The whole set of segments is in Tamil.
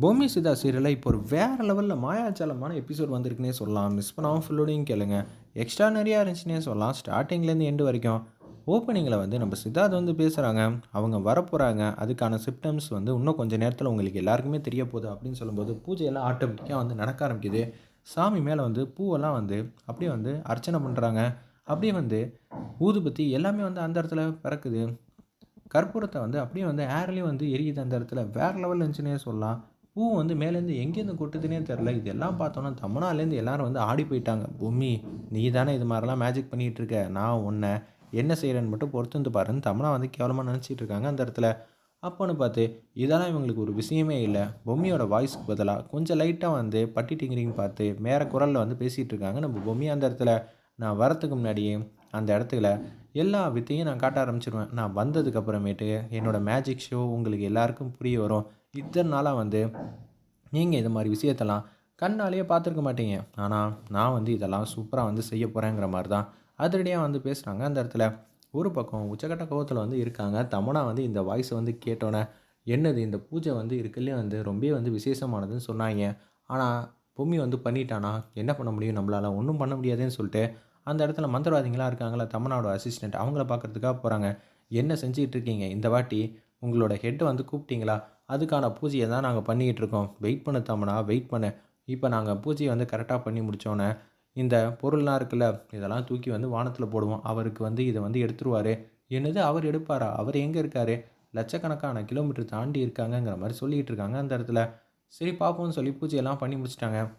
பூமி சிதா சீரியலில் இப்போ ஒரு வேறு லெவலில் மாயாஜாலமான எபிசோட் வந்திருக்குன்னே சொல்லலாம். மிஸ் பண்ணாமல் ஃபுல்லோடையும் கேளுங்க. எக்ஸ்ட்ரா நிறையா இருந்துச்சுன்னே சொல்லலாம். ஸ்டார்டிங்லேருந்து எண்டு வரைக்கும் ஓப்பனிங்கில் வந்து நம்ம சித்தார்த் வந்து பேசுகிறாங்க அவங்க வரப்போகிறாங்க அதுக்கான சிம்டம்ஸ் வந்து இன்னும் கொஞ்சம் நேரத்தில் உங்களுக்கு எல்லாருக்குமே தெரிய போகுது அப்படின்னு சொல்லும்போது பூஜையெல்லாம் ஆட்டோமேட்டிக்காக வந்து நடக்க ஆரம்பிக்குது. சாமி மேலே வந்து பூவெல்லாம் வந்து அப்படியே வந்து அர்ச்சனை பண்ணுறாங்க அப்படியே வந்து ஊதுபத்தி எல்லாமே வந்து அந்த இடத்துல பிறக்குது. கற்பூரத்தை வந்து அப்படியே வந்து ஏர்லேயும் வந்து எரியுது அந்த இடத்துல. வேறு லெவலில் இருந்துச்சுன்னே சொல்லலாம். பூ வந்து மேலேருந்து எங்கேருந்து கொட்டுதுன்னே தெரில. இதெல்லாம் பார்த்தோன்னா தமிழ்நாடுலேருந்து எல்லாரும் வந்து ஆடி போயிட்டாங்க. பூமி நீ தானே இது மாதிரிலாம் மேஜிக் பண்ணிகிட்டு இருக்க. நான் உன்னை என்ன செய்கிறேன்னு மட்டும் பொறுத்து வந்து பாருன்னு தமிழா வந்து கேவலமாக நினச்சிட்டு இருக்காங்க அந்த இடத்துல. அப்போன்னு பார்த்து இதெல்லாம் இவங்களுக்கு ஒரு விஷயமே இல்லை. பொம்மியோட வாய்ஸ்க்கு பதிலாக கொஞ்சம் லைட்டாக வந்து பட்டி டிங்கிரிங் பார்த்து வேறு குரலில் வந்து பேசிகிட்டு இருக்காங்க நம்ம பொம்மி அந்த இடத்துல. நான் வரத்துக்கு முன்னாடியே அந்த இடத்துல எல்லா வித்தையும் நான் காட்ட ஆரம்பிச்சிருவேன். நான் வந்ததுக்கு அப்புறமேட்டு என்னோடய மேஜிக் ஷோ உங்களுக்கு எல்லாருக்கும் புரிய வரும். இத்தனை நாளாக வந்து நீங்கள் இது மாதிரி விஷயத்தெல்லாம் கண்ணாலேயே பார்த்துருக்க மாட்டீங்க. ஆனால் நான் வந்து இதெல்லாம் சூப்பராக வந்து செய்ய போகிறேங்கிற மாதிரி தான் அதிரடியாக வந்து பேசுகிறாங்க அந்த இடத்துல ஒரு பக்கம் உச்சக்கட்ட கோவத்தில் வந்து இருக்காங்க. தமனா வந்து இந்த வாய்ஸை வந்து கேட்டோன்னே என்னது இந்த பூஜை வந்து இருக்குல்லே வந்து ரொம்ப வந்து விசேஷமானதுன்னு சொன்னாங்க. ஆனால் பொம்மி வந்து பண்ணிட்டானா? என்ன பண்ண முடியும்? நம்மளால் ஒன்றும் பண்ண முடியாதுன்னு சொல்லிட்டு அந்த இடத்துல மந்திரவாதிகளாக இருக்காங்களா? தமனாவோட அசிஸ்டண்ட் அவங்கள பார்க்குறதுக்காக போகிறாங்க என்ன செஞ்சுக்கிட்டு இருக்கீங்க? இந்த வாட்டி உங்களோட ஹெட்டை வந்து கூப்பிட்டீங்களா? அதுக்கான பூஜையை தான் நாங்கள் பண்ணிக்கிட்டு இருக்கோம். வெயிட் பண்ண தமனா வெயிட் பண்ண. இப்போ நாங்கள் பூஜையை வந்து கரெக்டாக பண்ணி முடித்தோன்னே இந்த பொருள்லாம் இருக்குல்ல இதெல்லாம் தூக்கி வந்து வானத்தில் போடுவோம். அவருக்கு வந்து இதை வந்து எடுத்துருவார். என்னது அவர் எடுப்பாரா? அவர் எங்கே இருக்கார்? லட்சக்கணக்கான கிலோமீட்டர் தாண்டி இருக்காங்கங்கிற மாதிரி சொல்லிகிட்டு இருக்காங்க அந்த இடத்துல. சரி பார்ப்போம்னு சொல்லி பூஜையெல்லாம் பண்ணி முடிச்சிட்டாங்க.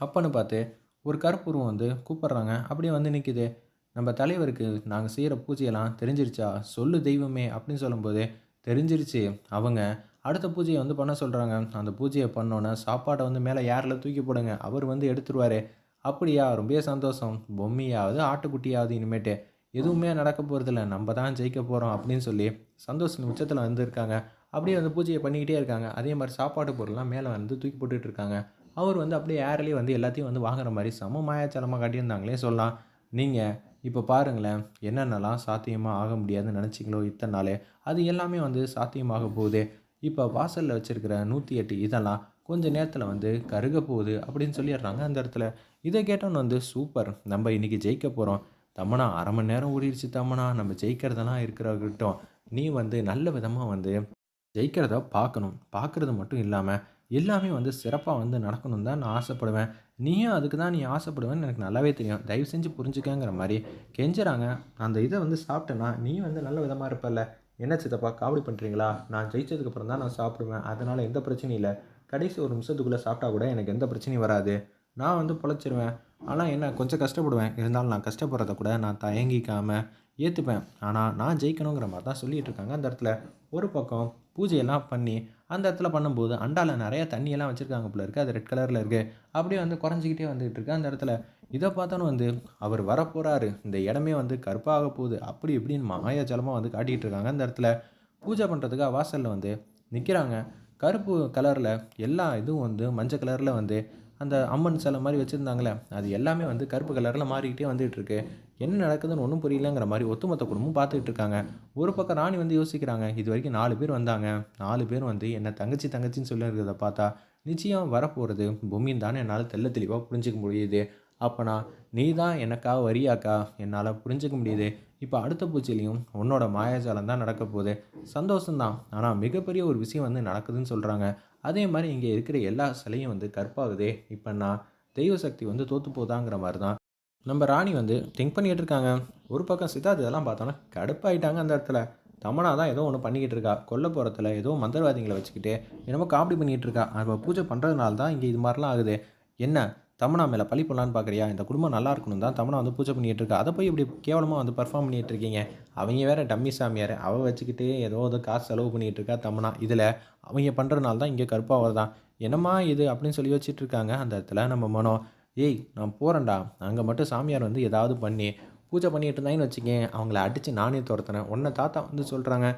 அப்பன்னு பார்த்து ஒரு கருப்புருவம் வந்து கூப்பிட்றாங்க. அப்படியே வந்து நிற்கிது நம்ம தலைவருக்கு நாங்கள் செய்கிற பூஜையெல்லாம் தெரிஞ்சிருச்சா? சொல்லு தெய்வமே அப்படின்னு சொல்லும்போது தெரிஞ்சிருச்சு. அவங்க அடுத்த பூஜையை வந்து பண்ண சொல்கிறாங்க அந்த பூஜையை பண்ணோன்னே சாப்பாடை வந்து மேலே யாரில் தூக்கி போடுங்க. அவர் வந்து எடுத்துருவார். அப்படியா? ரொம்ப சந்தோஷம். பொம்மையாவது ஆட்டுக்குட்டியாவது இனிமேட்டு. எதுவுமே நடக்க போகிறதில்ல நம்ம தான் ஜெயிக்க போகிறோம் அப்படின்னு சொல்லி சந்தோஷம் உச்சத்தில் வந்திருக்காங்க அப்படியே வந்து பூஜையை பண்ணிக்கிட்டே இருக்காங்க. அதே மாதிரி சாப்பாடு பொருள்லாம் மேலே வந்து தூக்கி போட்டுட்ருக்காங்க அவர் வந்து அப்படியே ஏர்லேயே வந்து எல்லாத்தையும் வந்து வாங்குற மாதிரி சம மாயாச்சலமாக காட்டியிருந்தாங்களே சொல்லலாம். நீங்கள் இப்போ பாருங்களேன் என்னென்னலாம் சாத்தியமாக ஆக முடியாதுன்னு நினச்சிங்களோ இத்தனை நாளே அது எல்லாமே வந்து சாத்தியமாக போகுது. இப்போ வாசலில் வச்சுருக்கிற நூற்றி எட்டு இதெல்லாம் கொஞ்ச நேரத்தில் வந்து கருக போகுது அப்படின்னு சொல்லிடுறாங்க அந்த இடத்துல. இதை கேட்டோன்னு வந்து சூப்பர் நம்ம இன்றைக்கி ஜெயிக்க போகிறோம் தம்மனா அரை மணி நேரம் ஓடிடுச்சு தம்மனா நம்ம ஜெயிக்கிறதெல்லாம் இருக்கிறவர்கிட்டும். நீ வந்து நல்ல விதமாக வந்து ஜெயிக்கிறத பார்க்கணும். பார்க்குறது மட்டும் இல்லாமல் எல்லாமே வந்து சிறப்பாக வந்து நடக்கணும் தான் நான் ஆசைப்படுவேன். நீயும் அதுக்கு தான் நீ ஆசைப்படுவேன்னு எனக்கு நல்லாவே தெரியும். தயவு செஞ்சு புரிஞ்சுக்கங்கிற மாதிரி கெஞ்சுறாங்க. அந்த இதை வந்து சாப்பிட்டேன்னா நீ வந்து நல்ல விதமாக இருப்பல்ல. என்ன சித்தப்பா காவடி பண்ணுறீங்களா நான் ஜெயிச்சதுக்கப்புறம் தான் நான் சாப்பிடுவேன். அதனால் எந்த பிரச்சனையும் இல்லை. கடைசி ஒரு நிமிஷத்துக்குள்ளே சாப்பிட்டா கூட எனக்கு எந்த பிரச்சனையும் வராது. நான் வந்து பொழைச்சிருவேன். ஆனால் என்ன கொஞ்சம் கஷ்டப்படுவேன். இருந்தாலும் நான் கஷ்டப்படுறத கூட நான் தயங்கிக்காமல் ஏற்றுப்பேன் ஆனால் நான் ஜெயிக்கணுங்கிற மாதிரி தான் சொல்லிகிட்டு இருக்காங்க அந்த இடத்துல. ஒரு பக்கம் பூஜையெல்லாம் பண்ணி அந்த இடத்துல பண்ணும்போது அண்டாவில் நிறைய தண்ணியெல்லாம் வச்சுருக்காங்க போல இருக்குது அது ரெட் கலரில் இருக்குது அப்படியே வந்து குறைஞ்சிக்கிட்டே வந்துகிட்டு இருக்கு. அந்த இடத்துல இதை பார்த்தாலும் வந்து அவர் வரப்போகிறாரு இந்த இடமே வந்து கருப்பாக போகுது. அப்படி இப்படின்னு மாயாஜலமாக வந்து காட்டிகிட்டு இருக்காங்க. அந்த இடத்துல பூஜை பண்ணுறதுக்காக வாசலில் வந்து நிற்கிறாங்க கருப்பு கலரில் எல்லா இதுவும் வந்து மஞ்சள் கலரில் வந்து அந்த அம்மன் சிலை மாதிரி வச்சுருந்தாங்களே அது எல்லாமே வந்து கருப்பு கலரில் மாறிக்கிட்டே வந்துகிட்டு இருக்கு என்ன நடக்குதுன்னு ஒன்றும் புரியலங்கிற மாதிரி ஒத்துமொத்த குடும்பம் பார்த்துக்கிட்டு இருக்காங்க ஒரு பக்கம் ராணி வந்து யோசிக்கிறாங்க இது வரைக்கும் நாலு பேர் வந்தாங்க. நாலு பேர் வந்து என்ன தங்கச்சி தங்கச்சின்னு சொல்லியிருக்கிறத பார்த்தா நிச்சயம் வரப்போகிறது பூமின்னு தானே என்னால் தெல்ல தெளிவாக புரிஞ்சிக்க முடியுது. அப்போனா நீ தான் எனக்கா வரியாக்கா? என்னால் புரிஞ்சிக்க முடியுது. இப்போ அடுத்த பூச்சிலையும் உன்னோட மாயாஜாலம் தான் நடக்க போகுது. சந்தோஷம்தான். ஆனால் மிகப்பெரிய ஒரு விஷயம் வந்து நடக்குதுன்னு சொல்கிறாங்க அதே மாதிரி இங்கே இருக்கிற எல்லா சிலையும் வந்து கற்பாகுதே இப்போ நான் தெய்வ சக்தி வந்து தோற்று போதாங்கிற மாதிரி தான் நம்ம ராணி வந்து திங்க் பண்ணிகிட்டு இருக்காங்க. ஒரு பக்கம் சித்தார்த் இதெல்லாம் பார்த்தோன்னா கடுப்பாயிட்டாங்க அந்த இடத்துல. தமனா தான் ஏதோ ஒன்று பண்ணிக்கிட்டு இருக்கா. கொல்ல போகிறத்துல ஏதோ மந்திரவாதிகளை வச்சுக்கிட்டு என்னமோ காமெடி பண்ணிகிட்டு இருக்கா. அவள் பூஜை பண்ணுறதுனால தான் இங்கே இது மாதிரிலாம் ஆகுது. என்ன? தமனா மேலே பழி போடலான்னு பார்க்குறியா இந்த குடும்பம் நல்லா இருக்கணும் தான் தமனா வந்து பூஜை பண்ணிகிட்டு இருக்கா. அதை போய் இப்படி கேவலமாக வந்து பர்ஃபார்ம் பண்ணிகிட்டு இருக்கீங்க. அவங்க வேறு டம்மி சாமியார். அவள் வச்சுக்கிட்டு ஏதோ ஏதோ காசு செலவு பண்ணிகிட்டு இருக்கா தமனா. இதில் அவங்க பண்ணுறதுனால தான் இங்கே கருப்பாக தான். என்னம்மா இது அப்படின்னு சொல்லி வச்சுட்டு இருக்காங்க. அந்த இடத்துல நம்ம மனம் ஏய் நான் போகிறேன்டா அங்கே மட்டும் சாமியார் வந்து ஏதாவது பண்ணி பூஜை பண்ணிட்டு இருந்தாங்கன்னு வச்சுக்கேன். அவங்கள அடித்து நானே துரத்துனேன் உன்னை தாத்தா வந்து சொல்கிறாங்க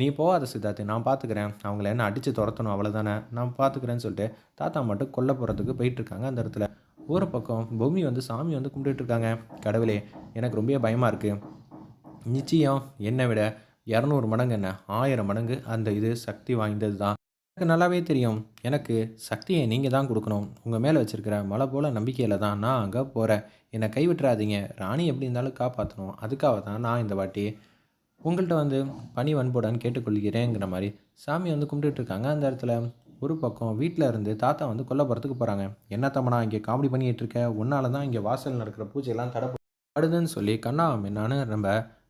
நீ போகாத சித்தார்த்து. நான் பார்த்துக்கிறேன் அவங்கள என்ன அடித்து துரத்தணும்? அவ்வளோதானே நான் பார்த்துக்கிறேன்னு சொல்லிட்டு தாத்தா மட்டும் கொல்ல போகிறதுக்கு போயிட்டுருக்காங்க அந்த இடத்துல. ஒரு பக்கம் பூமி வந்து சாமி வந்து கும்பிட்டுட்ருக்காங்க. கடவுளே எனக்கு ரொம்ப பயமாக இருக்குது நிச்சயம் என்னை விட இரநூறு மடங்கு என்ன ஆயிரம் மடங்கு அந்த இது சக்தி வாய்ந்தது தான். எனக்கு நல்லாவே தெரியும். எனக்கு சக்தியை நீங்கள் தான் கொடுக்கணும். உங்கள் மேலே வச்சுருக்கிற மலை போல் நம்பிக்கையில் தான் நான் அங்கே போகிறேன் என்னை கைவிட்டுறாதீங்க. ராணி எப்படி இருந்தாலும் காப்பாற்றணும் அதுக்காக தான் நான் இந்த வாட்டி உங்கள்கிட்ட வந்து பணி வன்புடன் கேட்டுக்கொள்கிறேங்கிற மாதிரி சாமி வந்து கும்பிட்டுட்டு இருக்காங்க அந்த இடத்துல. ஒரு பக்கம் வீட்டில் இருந்து தாத்தா வந்து கொல்லப்புறத்துக்கு போகிறாங்க என்ன தம்மனா இங்கே காமெடி பண்ணிகிட்டு இருக்க? உன்னால தான் இங்கே வாசல் நடக்கிற பூஜையெல்லாம் தடப்படுதுன்னு சொல்லி கண்ணா என்னான்னு நம்ம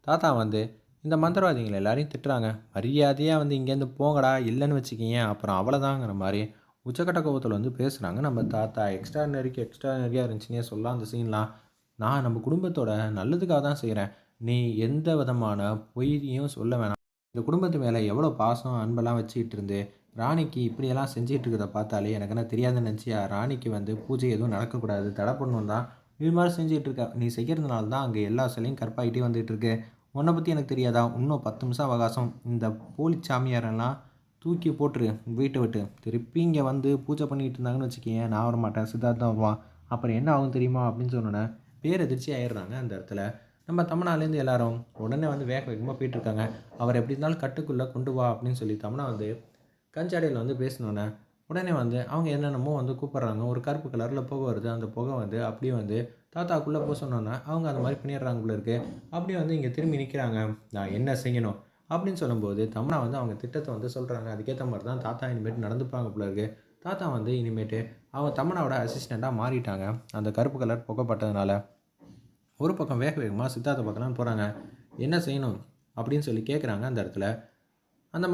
தாத்தா வந்து இந்த மந்திரவாதிகள் எல்லாரையும் திட்டுறாங்க. மரியாதையாக வந்து இங்கேருந்து போங்கடா இல்லைன்னு வச்சுக்கிங்க. அப்புறம் அவ்வளோதாங்கிற மாதிரி உச்சக்கட்ட கோபத்தில் வந்து பேசுகிறாங்க நம்ம தாத்தா. எக்ஸ்ட்ரானரிக்கு எக்ஸ்ட்ரானரியாக இருந்துச்சுன்னே சொல்லலாம் அந்த சீன்லாம் நான் நம்ம குடும்பத்தோட நல்லதுக்காக தான் செய்கிறேன் நீ எந்த விதமான பொய்யும் சொல்ல வேணாம். இந்த குடும்பத்து மேலே எவ்வளோ பாசம் அன்பெல்லாம் வச்சுக்கிட்டு இருந்து ராணிக்கு இப்படியெல்லாம் செஞ்சுட்டு இருக்கிறத பார்த்தாலே எனக்கு என்ன தெரியாதுன்னு நினச்சியா? ராணிக்கு வந்து பூஜை எதுவும் நடக்கக்கூடாது தடை பண்ணணும் தான். இது மாதிரி செஞ்சுட்டு இருக்க நீ செய்கிறதுனால தான் அங்கே எல்லா சிலையும் கற்பாகிட்டே வந்துட்டு இருக்கு உன்னை பற்றி எனக்கு தெரியாதா? இன்னும் பத்து நிமிஷம் அவகாசம். இந்த போலி சாமியாரெல்லாம் தூக்கி போட்டுரு வீட்டை விட்டு. திருப்பி இங்கே வந்து பூஜை பண்ணிகிட்டு இருந்தாங்கன்னு வச்சுக்கேன் நான் வர மாட்டேன் சித்தார்த்தம் வருவான். அப்புறம் என்ன ஆகும் தெரியுமா? அப்படின்னு சொன்னோன்னே பேர் எதிர்ச்சி ஆயிடுறாங்க அந்த இடத்துல. நம்ம தமிழ்நாட்டிலேருந்து எல்லாரும் உடனே வந்து வேக வேகமாக போயிட்டுருக்காங்க அவர் எப்படி இருந்தாலும் கட்டுக்குள்ளே கொண்டு வா அப்படின்னு சொல்லி தமிழா வந்து கஞ்சாடியில் வந்து பேசினோன்னே உடனே வந்து அவங்க என்னென்னமோ வந்து கூப்பிட்றாங்க. ஒரு கருப்பு கலரில் புகை வருது. அந்த புகை வந்து அப்படியே வந்து தாத்தாக்குள்ளே போக சொன்னோன்னே அவங்க அந்த மாதிரி பண்ணிடுறாங்க போல இருக்கு. அப்படியே வந்து இங்கே திரும்பி நிற்கிறாங்க நான் என்ன செய்யணும்? அப்படின்னு சொல்லும்போது தமிழா வந்து அவங்க திட்டத்தை வந்து சொல்கிறாங்க அதுக்கேற்ற மாதிரி தான் தாத்தா இனிமேட்டு நடந்துப்பாங்க போல இருக்கு. தாத்தா வந்து இனிமேட்டு அவங்க தமிழாவோட அசிஸ்டண்ட்டாக மாறிட்டாங்க. அந்த கருப்பு கலர் புகைப்பட்டதுனால ஒரு பக்கம் வேக வேகமாக சித்தார்த்த பக்கம்லாம் போகிறாங்க என்ன செய்யணும்? அப்படின்னு சொல்லி கேட்குறாங்க அந்த இடத்துல. அந்த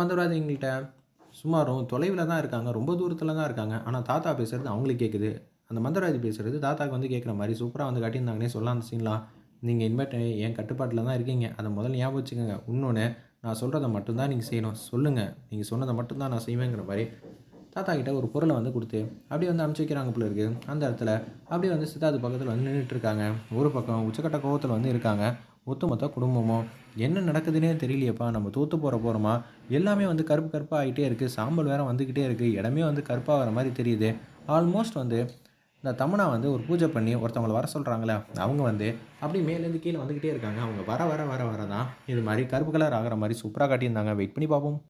சுமாரும் தொலைவில் தான் இருக்காங்க. ரொம்ப தூரத்தில் தான் இருக்காங்க. ஆனால் தாத்தா பேசுகிறது அவங்களுக்கு கேட்குது அந்த மந்திரவாதி பேசுகிறது தாத்தாக்கு வந்து கேட்குற மாதிரி சூப்பராக வந்து காட்டியிருந்தாங்கன்னே சொல்லலாம் அந்த சீன்லாம் நீங்கள் இனிமேட்டு என் கட்டுப்பாட்டில் தான் இருக்கீங்க. அதை முதல்ல ஞாபகம் வச்சுக்கோங்க. இன்னொன்று நான் சொல்கிறத மட்டும்தான் நீங்கள் செய்யணும். சொல்லுங்கள் நீங்கள் சொன்னதை மட்டும்தான் நான் செய்வேங்கிற மாதிரி தாத்தா கிட்ட ஒரு பொருளை வந்து கொடுத்து அப்படியே வந்து அனுப்பிச்சி வைக்கிறாங்க போல இருக்குது அந்த இடத்துல அப்படியே வந்து சித்தார்த்து பக்கத்தில் வந்து நின்றுட்டு இருக்காங்க. ஒரு பக்கம் உச்சக்கட்ட கோவத்தில் வந்து இருக்காங்க. ஒட்டுமொத்த குடும்பமும் என்ன நடக்குதுன்னே தெரியலையப்பா நம்ம தூத்து போகிற போகிறோமா எல்லாமே வந்து கருப்பு கருப்பாக ஆகிட்டே இருக்குது சாம்பல் வேற வந்துக்கிட்டே இருக்குது இடமே வந்து கருப்பாக மாதிரி தெரியுது. ஆல்மோஸ்ட் வந்து இந்த தமனா வந்து ஒரு பூஜை பண்ணி ஒருத்தவங்களை வர சொல்கிறாங்களே அவங்க வந்து அப்படி மேலேருந்து கீழே வந்துக்கிட்டே இருக்காங்க. அவங்க வர வர வர வர தான் இது மாதிரி கருப்பு கலர் ஆகிற மாதிரி சூப்பராக காட்டியிருந்தாங்க. வெயிட் பண்ணி பார்ப்போம்.